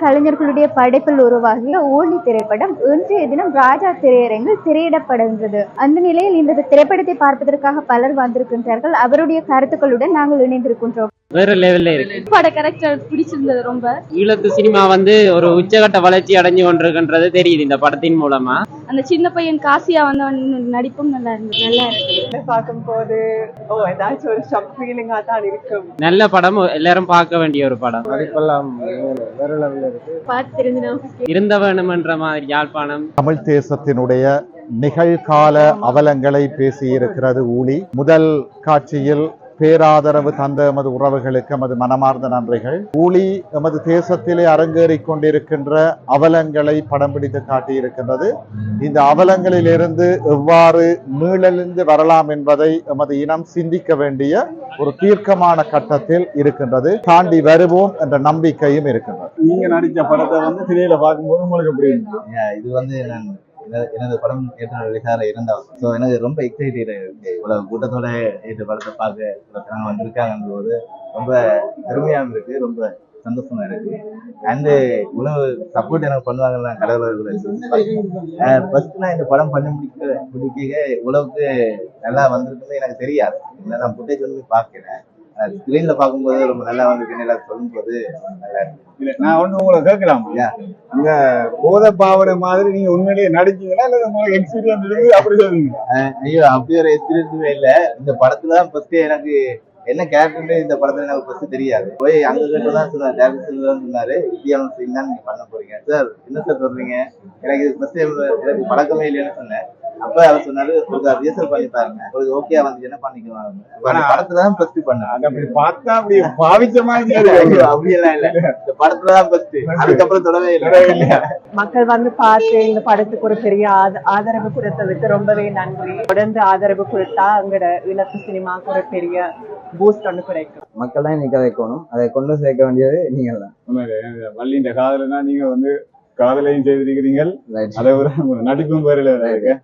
கலைஞர்களுடைய படைப்பில் உருவாகிய ஊழி திரைப்படம் இன்றைய தினம் ராஜா திரையரங்கில் திரையிடப்படுகின்றது. அந்த நிலையில் இந்த திரைப்படத்தை பார்ப்பதற்காக பலர் வந்திருக்கின்றார்கள். அவருடைய கருத்துக்களுடன் நாங்கள் இணைந்திருக்கின்றோம். வேற லெவல்ல இருக்கு. பட கேரக்டர் பிடிச்சிருந்தது ரொம்ப. ஈழத்து சினிமா வந்து ஒரு உச்சகட்ட வளர்ச்சி அடைஞ்சு கொண்டிருக்கின்றது தெரியுது இந்த படத்தின் மூலமா. அந்த சின்ன பையன் காசியா வந்தவன் நடிப்பும் நல்லா இருந்தது. நல்லா இருந்தது பார்க்கும்போது? ஓ ஏதாச்சும் ஒரு ஷாக் ஃபீலிங்கா தான் இருக்கும். நல்ல படம் எல்லாரும் பார்க்க வேண்டிய ஒரு படம். மதிப்பெல்லாம் வேற லெவலில் இருக்கு. பார்த்து தெரிஞ்சு இருந்த வேணுமென்ற மாதிரி யாழ்ப்பாணம். தமிழ் தேசத்தினுடைய நிகழ்கால அவலங்களை பேசியிருக்கிறது ஊழி முதல் காட்சியில் பேராதரவு தந்த எமது உறவுகளுக்கு எமது மனமார்ந்த நன்றிகள். ஊழி எமது தேசத்திலே அரங்கேறிக் கொண்டிருக்கின்ற அவலங்களை படம் பிடித்து காட்டியிருக்கின்றது. இந்த அவலங்களிலிருந்து எவ்வாறு மீளெழுந்து வரலாம் என்பதை எமது இனம் சிந்திக்க வேண்டிய ஒரு தீர்க்கமான கட்டத்தில் இருக்கின்றது. தாண்டி வருவோம் என்ற நம்பிக்கையும் இருக்கின்றது. நீங்க நடிச்ச படத்தை வந்து திரையில பார்க்கும்போது உங்களுக்கு எப்படி இது வந்து நான் எனது- எனது படம் ஏற்ற ரிலீஸாக இருந்தால் ஸோ எனக்கு ரொம்ப எக்ஸைட்டடாக இருக்கு. இவ்வளவு கூட்டத்தோட இந்த படத்தை பார்க்க இவ்வளோ வந்திருக்காங்க போது ரொம்ப பெருமையாகவும் இருக்கு ரொம்ப சந்தோஷமா இருக்கு. அண்டு இவ்வளவு சப்போர்ட் எனக்கு பண்ணுவாங்கன்னு கடவுளர்கள் ஃபர்ஸ்ட் நான் இந்த படம் பண்ணி முடிக்க முடிக்க இவ்வளவுக்கு நல்லா வந்திருக்குன்னு எனக்கு தெரியாது. நான் ஃபுட்டேஜ் வந்து பார்க்கிறேன் ஸ்க்ரீன்ல பார்க்கும்போது ரொம்ப நல்லா வந்திருக்குன்னு எல்லாரும் சொல்லும்போது நல்லா இருக்கு நான் ஒண்ணு உங்களை கேட்கலாமா? Yeah. இந்த போத பாவனை மாதிரி நீங்க உண்மையிலேயே நடிச்சீங்களா? இல்ல உங்களுக்கு எக்ஸ்பீரியன்ஸ் இருக்கு அப்படி சொல்லுவீங்க ஐயோ அப்படி ஒரு எக்ஸ்பீரியன்ஸுமே இல்ல. இந்த படத்துல தான் ஃபர்ஸ்ட் எனக்கு என்ன கேரக்டர்னு இந்த படத்துல எனக்கு ஃபர்ஸ்ட் தெரியாது. போய் அங்க கிட்ட தான் சொன்னார். டேரக்டர் தான் சொன்னாரு. இப்படியான சீன் தான் நீங்க பண்ண போறீங்க. சார் என்ன சார் சொல்றீங்க? எனக்கு இது ஃபர்ஸ்ட் எனக்கு பழக்கமே இல்லைன்னு சொன்னேன். அப்ப அவர் சொன்னாரு ரிஹர்சல் பண்ணி பாருங்க. உங்களுக்கு ஓகே வந்து என்ன இப்ப அந்த படத்துல தான் ஃபர்ஸ்ட் அப்படி பார்த்தா அப்படி பாவிச்ச மாதிரி ஐயோ, இருக்கு. அப்படியெல்லாம் இல்ல. இந்த படத்துல தான் ஃபர்ஸ்ட் அதுக்கப்புறம் தொடவே இல்லை. மக்கள் வந்து பார்த்து இந்த படத்துக்கு ஒரு பெரிய ஆத- ஆதரவு கொடுத்ததுக்கு ரொம்பவே நன்றி. தொடர்ந்து ஆதரவு கொடுத்தா எங்களோட இலக்கு சினிமாக்கு ஒரு பெரிய பூஸ்ட் ஒன்று கிடைக்கும். மக்கள் தான் நிற்க வைக்கணும். அதை கொண்டு சேர்க்க வேண்டியது நீங்கள் தான் இந்த வள்ளியின் காதலனா நீங்க வந்து காதலையும் செய்திருக்கிறீங்க ரைட் அதை உங்க நடிப்பும் பேரில் இருக்கு.